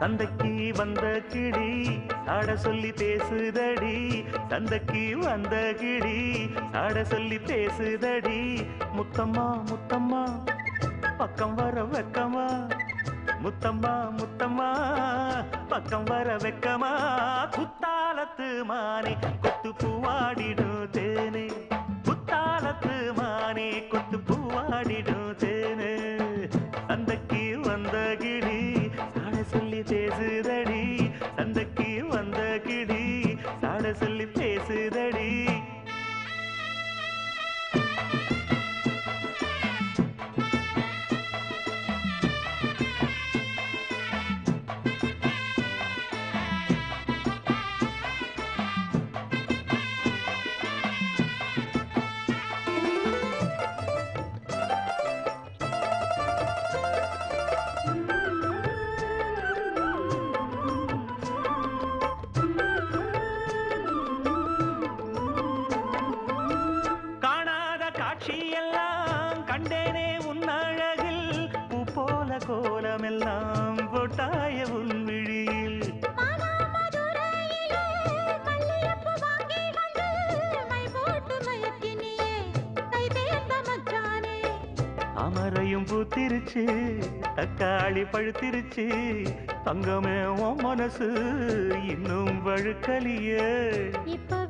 சந்தைக்கு வந்த கிளி சாட சொல்லி பேசுதடி. சந்தைக்கு வந்த கிளி சாட சொல்லி பேசுதடி. முத்தம்மா முத்தம்மா பக்கம் வர வெக்கமா? முத்தம்மா முத்தம்மா பக்கம் வர வெக்கமா? குத்தாலத்து மானே கொத்து பூவாடிடும் தேனே. குத்தாலத்து மானே கொத்து கோலமெல்லாம் போட்டாய உன் விழியில் அமரையும் பூத்திருச்சு தக்காளி பழுத்திருச்சு. தங்கமே உன் மனசு இன்னும் வழுக்கலியே. இப்பவே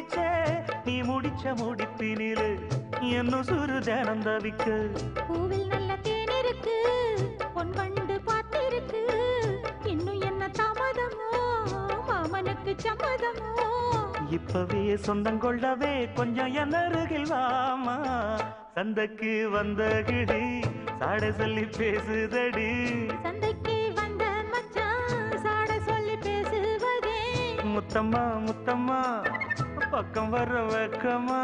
முடிச்ச நீ முடிச்ச முடிப்பினிலே என்ன சுரு தினம் தவிக்க. பூவில் நல்ல தேன் இருக்கு பொன் வண்டு பார்த்திருக்கு. இன்னும் என்ன தாமதமோ மாமனுக்கு சம்மதமோ? இப்பவே சொந்தம் கொள்ளவே கொஞ்சம் என் அருகில் வாமா. சந்தைக்கு வந்த கிடி சாட சொல்லி பேசுதடி. சந்தைக்கு வந்த மச்சான் சாட சொல்லி பேசுவதே. முத்தம்மா முத்தம்மா. பக்கம் வர வெக்கமா?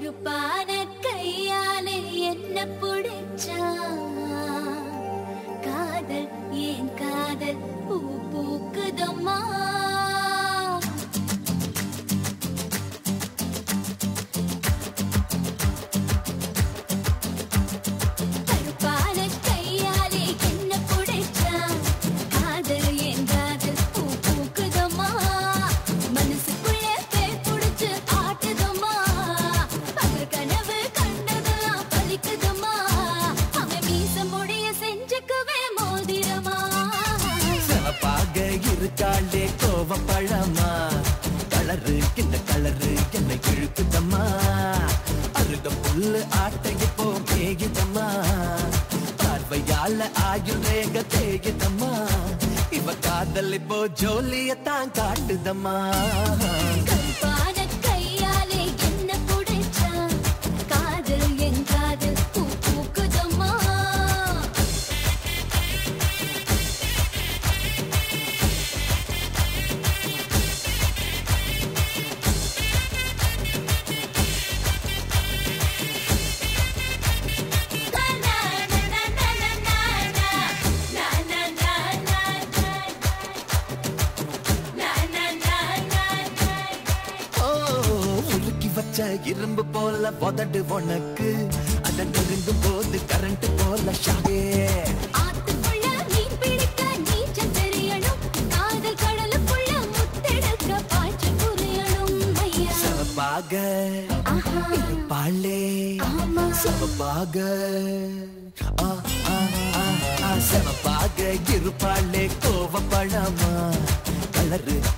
கருப்பான கையாலே என்ன பிடிச்சா? காதல் ஏன் காதல்? பூ பூக்குதம்மா. கோவ பழமா? கலரு கிண்ட கலரு என்னை இழுக்குதம்மா அழுத புல்லு ஆட்டை போ மேயுதம்மா? பார்வையால ஆயுள் ரேக தேகிதம்மா இவ காதல் இப்போ ஜோலியத்தான் காட்டுதம்மா? வச்ச இரும்பு போல உதடு உனக்கு. அதன் நெருங்கும் போது கரண்ட் போல ஆஹா. பாலே சவப்பாக சவப்பாக இருப்பாளே கோவப்பழமா கலரு